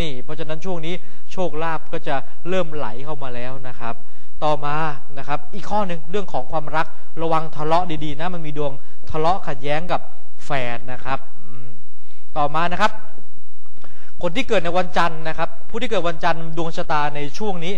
นี่ เพราะฉะนั้นช่วงนี้โชคลาภก็จะเริ่มไหลเข้ามาแล้วนะครับ ต่อมานะครับ อีกข้อหนึ่งเรื่องของความรักระวังทะเลาะดีๆนะมันมีดวงทะเลาะขัดแย้งกับแฟนนะครับต่อมานะครับ คนที่เกิดในวันจันทร์นะครับ ผู้ที่เกิดวันจันทร์ดวงชะตาในช่วงนี้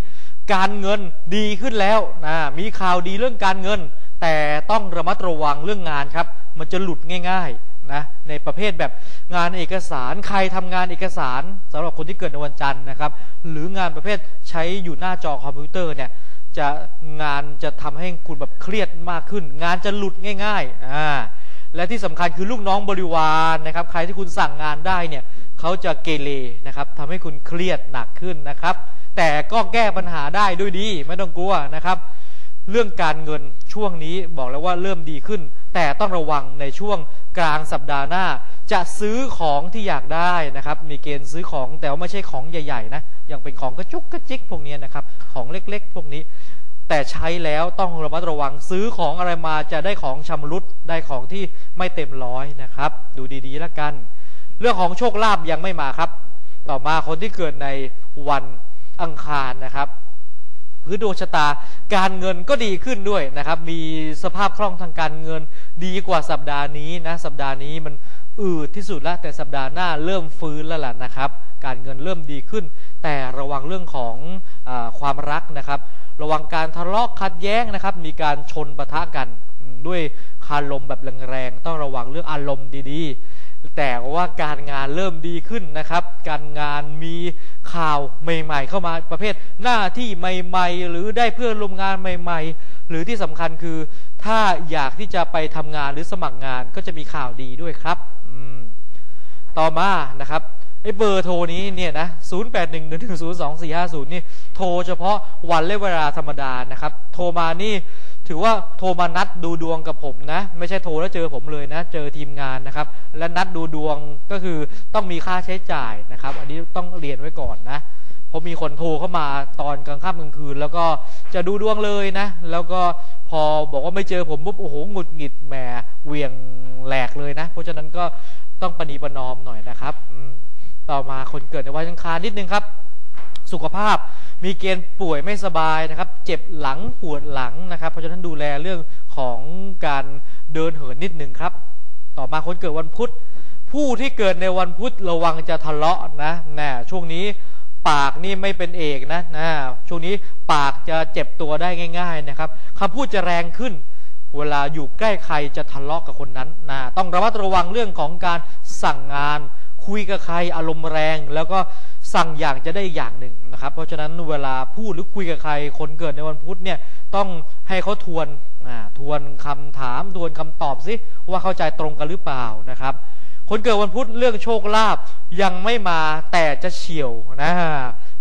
การเงินดีขึ้นแล้วนะมีข่าวดีเรื่องการเงิน แต่ต้องระมัดระวังเรื่องงานครับ มันจะหลุดง่าย ๆ นะในประเภทแบบงานเอกสารใครทำงานเอกสารสำหรับคนที่เกิดในวันจันทร์นะครับ หรืองานประเภทใช้อยู่หน้าจอคอมพิวเตอร์เนี่ยจะงานจะทำให้คุณแบบเครียดมากขึ้น งานจะหลุดง่ายๆอ่าและที่สำคัญคือลูกน้องบริวารนะครับ ใครที่คุณสั่งงานได้เนี่ยเขาจะเกเรนะครับทำให้คุณเครียดหนักขึ้นนะครับ แต่ก็แก้ปัญหาได้ด้วยดีไม่ต้องกลัวนะครับ เรื่องการเงินช่วงนี้บอกแล้วว่าเริ่มดีขึ้น แต่ต้องระวังในช่วงกลางสัปดาห์หน้า จะซื้อของที่อยากได้นะครับ มีเกณฑ์ซื้อของแต่ว่าไม่ใช่ของใหญ่ๆนะยังเป็นของกระจุกกระจิกพวกนี้นะครับ ของเล็กๆ พวกนี้ แต่ใช้แล้วต้องระมัดระวังซื้อของอะไรมาจะได้ของชำรุดได้ของที่ไม่เต็มร้อยนะครับ ดูดีๆแล้วกัน เรื่องของโชคลาภยังไม่มาครับ ต่อมาคนที่เกิดในวันอังคารนะครับ พื้นดวงชะตาการเงินก็ดีขึ้นด้วยนะครับ มีสภาพคล่องทางการเงินดีกว่าสัปดาห์นี้นะสัปดาห์นี้มันอืดที่สุดแล้วแต่สัปดาห์หน้าเริ่มฟื้นแล้วล่ะนะครับ การเงินเริ่มดีขึ้น แต่ระวังเรื่องของอความรักนะครับ ระวังการทะเลาะขัดแย้งนะครับ มีการชนปะทะกันด้วยคารลมแบบแรงๆต้องระวังเรื่องอารมณ์ดีๆ แต่ว่าการงานเริ่มดีขึ้นนะครับ การงานมีข่าวใหม่ ๆ เข้ามาประเภทหน้าที่ใหม่ ๆ หรือได้เพื่อนร่วมงานใหม่ ๆ หรือที่สำคัญคือ ถ้าอยากที่จะไปทำงานหรือสมัครงานก็จะมีข่าวดีด้วยครับอืมต่อมานะครับไอ้เบอร์โทรนี้เนี่ยนะ0 8 1 1 1 0 2 4 5 0นี่โทรเฉพาะวันและเวลาธรรมดานะครับ โทรมานี่ ถือว่าโทรมานัดดูดวงกับผมนะ ไม่ใช่โทรแล้วเจอผมเลยนะ เจอทีมงานนะครับ และนัดดูดวงก็คือต้องมีค่าใช้จ่ายนะครับ อันนี้ต้องเรียนไว้ก่อนนะเพราะมีคนโทรเข้ามาตอนกลางค่ำกลางคืน แล้วก็จะดูดวงเลยนะ แล้วก็พอบอกว่าไม่เจอผมปุ๊บโอ้โหหงุดหงิดแหมเวียงแหลกเลยนะ เพราะฉะนั้นก็ต้องปณีประนอมหน่อยนะครับต่อมาคนเกิดในวันอังคารนิดนึงครับ สุขภาพ มีเกณฑ์ป่วยไม่สบายนะครับ เจ็บหลังปวดหลังนะครับ เพราะฉะนั้นดูแลเรื่องของการเดินเหินนิดหนึ่งครับ ต่อมาคนเกิดวันพุธ ผู้ที่เกิดในวันพุธระวังจะทะเลาะนะนะช่วงนี้ปากนี่ไม่เป็นเอกนะนะช่วงนี้ปากจะเจ็บตัวได้ง่าย ๆนะครับคำพูดจะแรงขึ้น เวลาอยู่ใกล้ใครจะทะเลาะกับคนนั้นนะต้องระมัดระวังเรื่องของการสั่งงาน คุยกับใครอารมณ์แรง แล้วก็ สั่งอย่างจะได้อย่างหนึ่งนะครับ เพราะฉะนั้นเวลาพูดหรือคุยกับใคร คนเกิดในวันพุธเนี่ยต้องให้เขาทวนทวนคำถามทวนคำตอบสิว่าเข้าใจตรงกันหรือเปล่านะครับ คนเกิดวันพุธเรื่องโชคลาภยังไม่มาแต่จะเฉียวนะ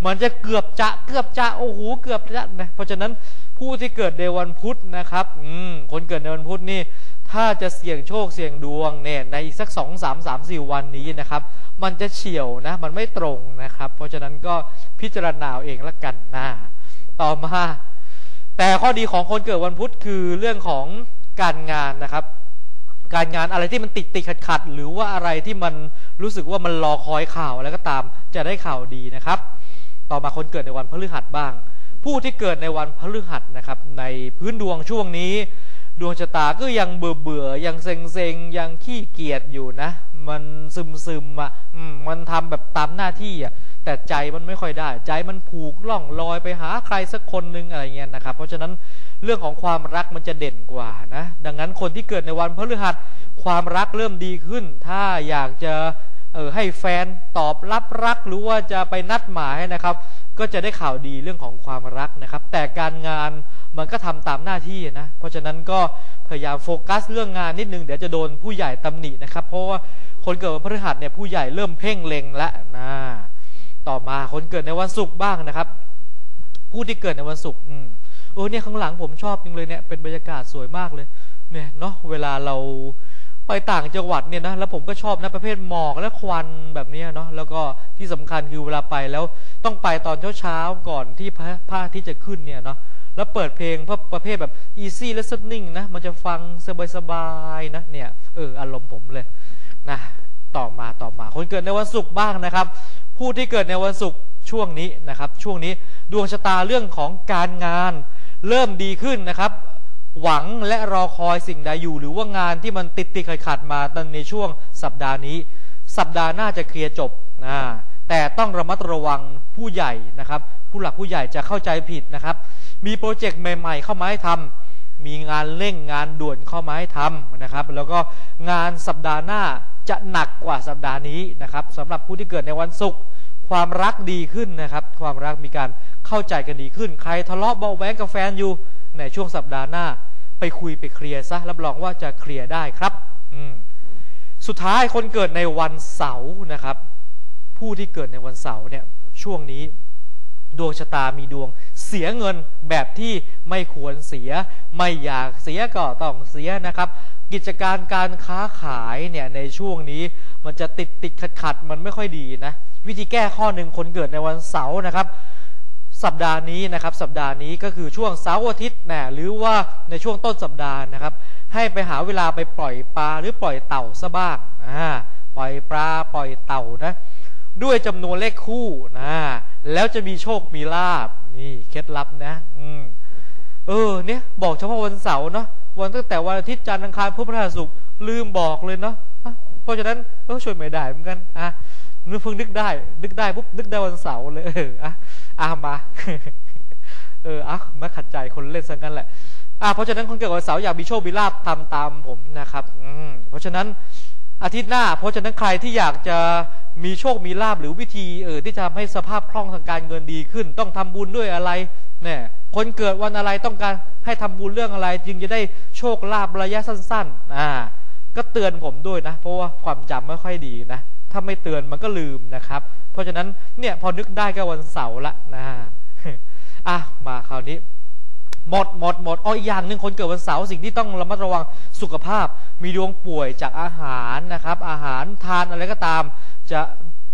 มันจะเกือบจะเกือบจะโอ้โหเกือบจะนะเพราะฉะนั้นผู้ที่เกิดในวันพุธนะครับอืคนเกิดในวันพุธนี่ถ้าจะเสี่ยงโชคเสี่ยงดวงเนี่ยในอีกสักสองสามสามสี่วันนี้นะครับ มันจะเฉียวนะ มันไม่ตรง นะครับ เพราะฉะนั้นก็พิจารณาเอาเองละกันนะต่อมาแต่ข้อดีของคนเกิดวันพุธคือเรื่องของการงานนะครับ การงานอะไรที่มันติดติดขัดขัดหรือว่าอะไรที่มันรู้สึกว่ามันรอคอยข่าวอะไรก็ตามจะได้ข่าวดีนะครับ ต่อมาคนเกิดในวันพฤหัสบ้าง ผู้ที่เกิดในวันพฤหัสนะครับ ในพื้นดวงช่วงนี้ ดวงชะตาก็ยังเบื่อเบื่อยังเซ็งเซ็งยังขี้เกียจอยู่นะ มันซึมซึมๆอะมมันทำแบบตามหน้าที่อะแต่ใจมันไม่ค่อยได้ ใจมันผูกล่องลอยไปหาใครสักคนหนึ่งอะไรเงี้ยนะครับ เพราะฉะนั้นเรื่องของความรักมันจะเด่นกว่านะ ดังนั้นคนที่เกิดในวันพฤหัสความรักเริ่มดีขึ้น ถ้าอยากจะเออให้แฟนตอบรับรักหรือว่าจะไปนัดหมายนะครับ ก็จะได้ข่าวดีเรื่องของความรักนะครับ แต่การงานมันก็ทำตามหน้าที่นะ เพราะฉะนั้นก็พยายามโฟกัสเรื่องงานนิดนึงเดี๋ยวจะโดนผู้ใหญ่ตำหนินะครับ เพราะว่าคนเกิดวันพฤหัสเนี่ยผู้ใหญ่เริ่มเพ่งเล็งแล้วนะต่อมาคนเกิดในวันศุกร์บ้างนะครับ ผู้ที่เกิดในวันศุกร์อืมเออเนี่ยข้างหลังผมชอบจริงเลยเนี่ยเป็นบรรยากาศสวยมากเลยเนี่ยเนาะเวลาเรา ไปต่างจังหวัดเนี่ยนะแล้วผมก็ชอบนะประเภทหมอกและควันแบบนี้เนาะแล้วก็ที่สำคัญคือเวลาไปแล้วต้องไปตอนเช้าๆก่อนที่พระพระอาที่จะขึ้นเนี่ยเนาะแล้วเปิดเพลงพประเภทแบบ easy listening นะมันจะฟังสบายๆนะเนี่ยเอออารมณ์ผมเลยนะต่อมาต่อมา คนเกิดในวันศุกร์บ้างนะครับ ผู้ที่เกิดในวันศุกร์ช่วงนี้นะครับ ช่วงนี้ดวงชะตาเรื่องของการงานเริ่มดีขึ้นนะครับ หวังและรอคอยสิ่งใดอยู่ หรือว่างานที่มันติดติดขัดขัดมาตอนในช่วงสัปดาห์นี้ สัปดาห์หน้าจะเคลียร์จบนะแต่ต้องระมัดระวังผู้ใหญ่นะครับ ผู้หลักผู้ใหญ่จะเข้าใจผิดนะครับ มีโปรเจกต์ใหม่ ๆ เข้ามาให้ทำมีงานเร่งงานด่วนเข้ามาให้ทำนะครับ แล้วก็งานสัปดาห์หน้าจะหนักกว่าสัปดาห์นี้นะครับสำหรับผู้ที่เกิดในวันศุกร์ความรักดีขึ้นนะครับ ความรักมีการเข้าใจกันดีขึ้น ใครทะเลาะเบาแว้งกับแฟนอยู่ ในช่วงสัปดาห์หน้า ไปคุยไปเคลียร์ซะรับรองว่าจะเคลียร์ได้ครับ อืมสุดท้ายคนเกิดในวันเสาร์นะครับ ผู้ที่เกิดในวันเสาร์เนี่ย ช่วงนี้ดวงชะตามีดวงเสียเงินแบบที่ไม่ควรเสีย ไม่อยากเสียก็ต้องเสียนะครับ กิจการการค้าขายเนี่ยในช่วงนี้มันจะติดติดขัดขัดมันไม่ค่อยดีนะ วิธีแก้ข้อหนึ่งคนเกิดในวันเสาร์นะครับ สัปดาห์นี้นะครับ สัปดาห์นี้ก็คือช่วงเสาร์อาทิตย์นะหรือว่าในช่วงต้นสัปดาห์นะครับ ให้ไปหาเวลาไปปล่อยปลาหรือปล่อยเต่าซะบ้างอ่าปล่อยปลาปล่อยเต่านะ ด้วยจำนวนเลขคู่นะแล้วจะมีโชคมีลาบนี่เคล็ดลับนะ อืมเออ เนี่ยบอกเฉพาะวันเสาร์เนาะวันตั้งแต่วันอาทิตย์จันทร์อังคารพุธพฤหัสศุกร์ลืมบอกเลยเนาะเพราะฉะนั้นก็ช่วยไม่ได้เหมือนกันอะ นึกเพิ่งนึกได้ นึกได้ปุ๊บนึกได้วันเสาร์เลยเอออะอะมาเอออะมาขัดใจคนเล่นสังกันแหละอะเพราะฉะนั้นคนเกิดวันเสาร์อยากมีโชคมีลาบทำตามผมนะครับ อืมเพราะฉะนั้นอาทิตย์หน้า เพราะฉะนั้นใครที่อยากจะมีโชคมีลาบหรือวิธีเออที่จะทำให้สภาพคล่องทางการเงินดีขึ้น ต้องทำบุญด้วยอะไรเนี่ยคนเกิดวันอะไรต้องการให้ทำบุญเรื่องอะไร จึงจะได้โชคลาบระยะสั้น ๆ อ่า ก็เตือนผมด้วยนะ เพราะว่าความจำไม่ค่อยดีนะ ถ้าไม่เตือนมันก็ลืมนะครับ เพราะฉะนั้นเนี่ยพอนึกได้ก็วันเสาร์ละนะอะมาคราวนี้หมดหมดหมดอ๋ออีกอย่างหนึ่งคนเกิดวันเสาร์สิ่งที่ต้องระมัดระวังสุขภาพ มีดวงป่วยจากอาหารนะครับ อาหารทานอะไรก็ตาม จะ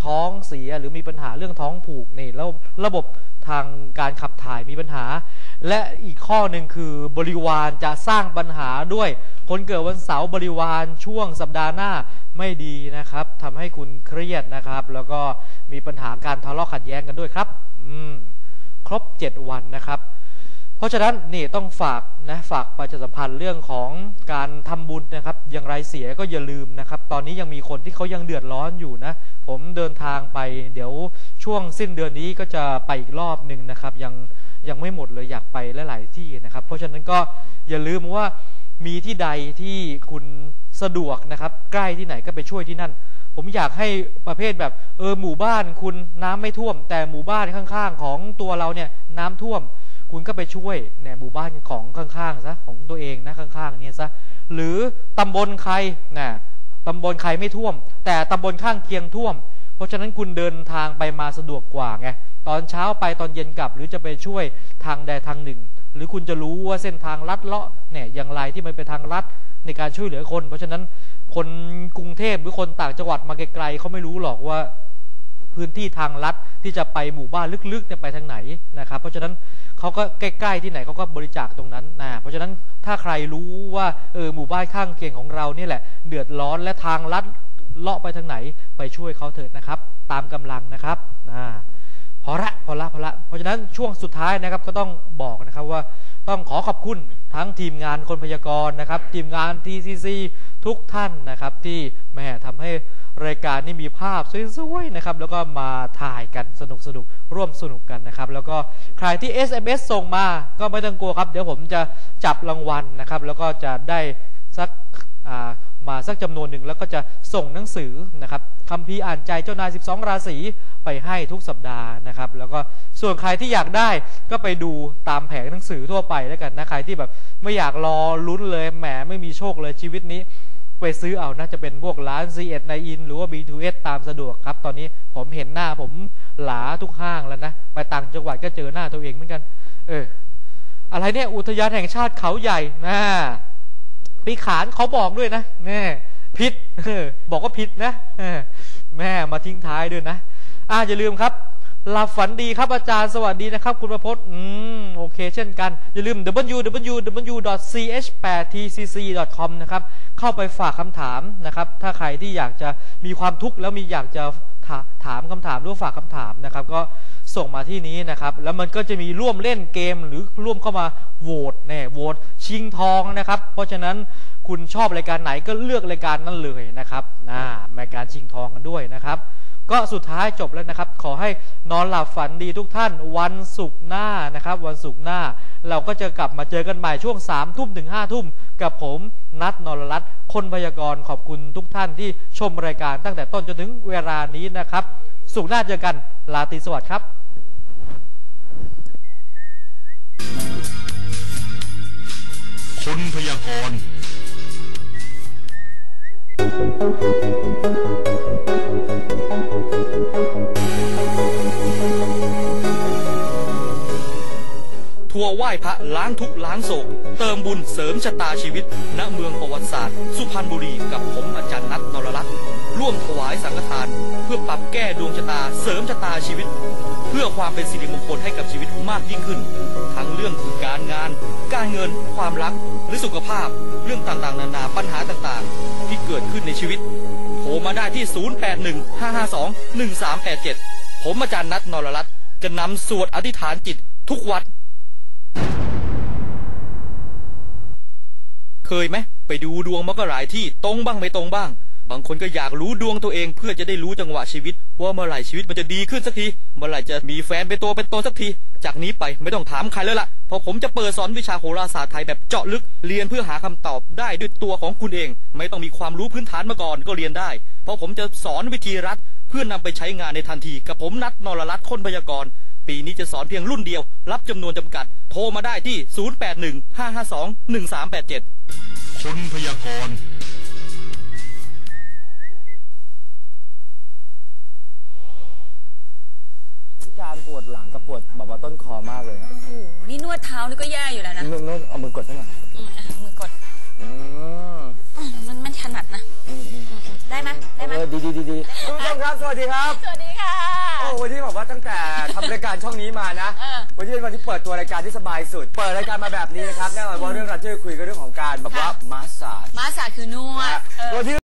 ท้องเสียหรือมีปัญหาเรื่องท้องผูกนี่แล้วระบบทางการขับถ่ายมีปัญหา และอีกข้อหนึ่งคือบริวารจะสร้างปัญหาด้วย คนเกิดวันเสาร์บริวารช่วงสัปดาห์หน้า ไม่ดีนะครับทำให้คุณเครียดนะครับ แล้วก็มีปัญหาการทะเลาะขัดแย้งกันด้วยครับอืมครบเจ็ดวันนะครับ เพราะฉะนั้นนี่ต้องฝากนะฝากประชาสัมพันธ์เรื่องของการทำบุญนะครับ อย่างไรเสียก็อย่าลืมนะครับ ตอนนี้ยังมีคนที่เขายังเดือดร้อนอยู่นะ ผมเดินทางไป เดี๋ยวช่วงสิ้นเดือนนี้ก็จะไปอีกรอบหนึ่งนะครับ ยังยังไม่หมดเลยอยากไปหลาย ๆ ที่นะครับ เพราะฉะนั้นก็อย่าลืมว่ามีที่ใดที่คุณ สะดวกนะครับ ใกล้ที่ไหนก็ไปช่วยที่นั่น ผมอยากให้ประเภทแบบเออหมู่บ้านคุณน้ำไม่ท่วม แต่หมู่บ้านข้างๆ ของตัวเราเนี่ยน้ำท่วม คุณก็ไปช่วยเนี่ยหมู่บ้านของข้างๆซะของตัวเองนะข้างๆเนี่ยซะหรือตำบลใครนะตำบลใครไม่ท่วม แต่ตำบลข้างเคียงท่วม เพราะฉะนั้นคุณเดินทางไปมาสะดวกกว่าไงตอนเช้าไปตอนเย็นกลับ หรือจะไปช่วยทางใดทางหนึ่ง หรือคุณจะรู้ว่าเส้นทางลัดเลาะเนี่ยอย่างไรที่มันเป็นทางลัดในการช่วยเหลือคน เพราะฉะนั้นคนกรุงเทพหรือคนต่างจังหวัดมาไกลๆเขาไม่รู้หรอกว่าพื้นที่ทางลัดที่จะไปหมู่บ้านลึกๆเนี่ยไปทางไหนนะครับ เพราะฉะนั้นเขาก็ใกล้ๆที่ไหนเขาก็บริจาคตรงนั้นนะเพราะฉะนั้นถ้าใครรู้ว่าเออหมู่บ้านข้างเคียงของเราเนี่ยแหละ เดือดร้อนและทางลัดเลาะไปทางไหนไปช่วยเขาเถิดนะครับ ตามกำลังนะครับนะ พอละพอละพอละเพราะฉะนั้นช่วงสุดท้ายนะครับก็ต้องบอกนะครับว่าต้องขอขอบคุณทั้งทีมงานคนพยากรณ์นะครับ ทีมงาน TCC ทุกท่านนะครับ ที่แม่ทำให้รายการนี้มีภาพสวยๆนะครับ แล้วก็มาถ่ายกันสนุกสนุกร่วมสนุกกันนะครับ แล้วก็ใครที่ SMS ส่งมาก็ไม่ต้องกลัวครับ เดี๋ยวผมจะจับรางวัลนะครับ แล้วก็จะได้สักอ่า มาสักจำนวนหนึ่งแล้วก็จะส่งหนังสือนะครับคำพีอ่านใจเจ้านาย 12 ราศีไปให้ทุกสัปดาห์นะครับ แล้วก็ส่วนใครที่อยากได้ก็ไปดูตามแผงหนังสือทั่วไปแล้วกันนะใครที่แบบไม่อยากรอลุ้นเลยแหมไม่มีโชคเลยชีวิตนี้ ไปซื้อเอาน่าจะเป็นพวกร้าน c 1ในอินหรือว่า B2S ตามสะดวกครับ ตอนนี้ผมเห็นหน้าผมหลาทุกห้างแล้วนะไปต่างจังหวัดก็เจอหน้าตัวเองเหมือนกัน เอออะไรเนี่ยอุทยานแห่งชาติเขาใหญ่นะ ปีขานเขาบอกด้วยนะแม่ผิดบอกว่าผิดนะแม่มาทิ้งท้ายด้วยนะอ่าอย่าลืมครับหลับฝันดีครับอาจารย์สวัสดีนะครับ คุณประพจน์อืมโอเค เช่นกัน อย่าลืม www.ch8tcc.com นะครับ เข้าไปฝากคำถามนะครับ ถ้าใครที่อยากจะมีความทุกข์แล้วมีอยากจะ ถามคำถามหรือฝากคำถามนะครับ ก็ส่งมาที่นี้นะครับ แล้วมันก็จะมีร่วมเล่นเกมหรือร่วมเข้ามาโหวตแน่โหวตชิงทองนะครับ เพราะฉะนั้น คุณชอบรายการไหนก็เลือกรายการนั้นเลยนะครับนะรายการชิงทองกันด้วยนะครับ ก็สุดท้ายจบแล้วนะครับ ขอให้นอนหลับฝันดีทุกท่านวันศุกร์หน้านะครับ วันศุกร์หน้า เราก็จะกลับมาเจอกันใหม่ช่วง3ามทุ่มถึง5้าทุ่มกับผมนัทนรรัตน์คนพยากรณ์ขอบคุณทุกท่านที่ชมรายการตั้งแต่ต้นจนถึงเวลานี้นะครับ สุกร์หน้าเจอกันลาตีสวัสดิ์ครับ คนพยากรณ์ ทัวร์ไหว้พระล้างทุกข์ล้างโศก เติมบุญเสริมชะตาชีวิต ณเมืองประวัติศาสตร์ สุพรรณบุรีกับผมอาจารย์นัทนรรัตน์ ร่วมถวายสังฆทาน เพื่อปรับแก้ดวงชะตาเสริมชะตาชีวิต เพื่อความเป็นสิริมงคลให้กับชีวิตมากยิ่งขึ้น ทั้งเรื่องการงาน การเงิน ความรักหรือสุขภาพ เรื่องต่างๆ นานาปัญหาต่างๆ ที่เกิดขึ้นในชีวิตโทรมาได้ที่ 0815521387 ผมอาจารย์นัทนรรัตน์จะนำสวดอธิษฐานจิตทุกวัด เคยไหมไปดูดวงมาก็หลายที่ตรงบ้างไม่ตรงบ้าง บางคนก็อยากรู้ดวงตัวเอง เพื่อจะได้รู้จังหวะชีวิต ว่าเมื่อไหร่ชีวิตมันจะดีขึ้นสักทีเมื่อไหร่จะมีแฟนเป็นตัวเป็นตนสักที จากนี้ไปไม่ต้องถามใครแล้วล่ะเพราะผมจะเปิดสอนวิชาโหราศาสตร์ไทยแบบเจาะลึกเรียนเพื่อหาคำตอบได้ด้วยตัวของคุณเอง ไม่ต้องมีความรู้พื้นฐานมาก่อนก็เรียนได้ เพราะผมจะสอนวิธีรัดเพื่อนำไปใช้งานในทันที กับผมนัดนรรัตน์คนพยากรณ์ปีนี้จะสอนเพียงรุ่นเดียว รับจำนวนจำกัด โทรมาได้ที่ 0815521387 คนพยากรณ์ ปวดหลังกับปวดแบบว่าต้นคอมากเลยครับโอ้โหนี่นวดเท้านี่ก็แย่อยู่แล้วนะนุ่นนุ่นเอามือกดให้หน่อยอืมอะมือกดอืมอืมมันมันถนัดนะอืมอืมอืมอืมได้ไหมได้ไหมเออดีดีดีดีคุณผู้ชมครับสวัสดีครับ สวัสดีค่ะ โอ้วันนี้บอกว่าตั้งแต่ทำรายการช่องนี้มานะ เออวันนี้เป็นวันที่เปิดตัวรายการที่สบายสุด เปิดรายการมาแบบนี้นะครับแน่นอนว่าเรื่องเราจะคุยกันเรื่องของการแบบว่ามาสซาจมาสาคือนวดนะฮะเออ วันที่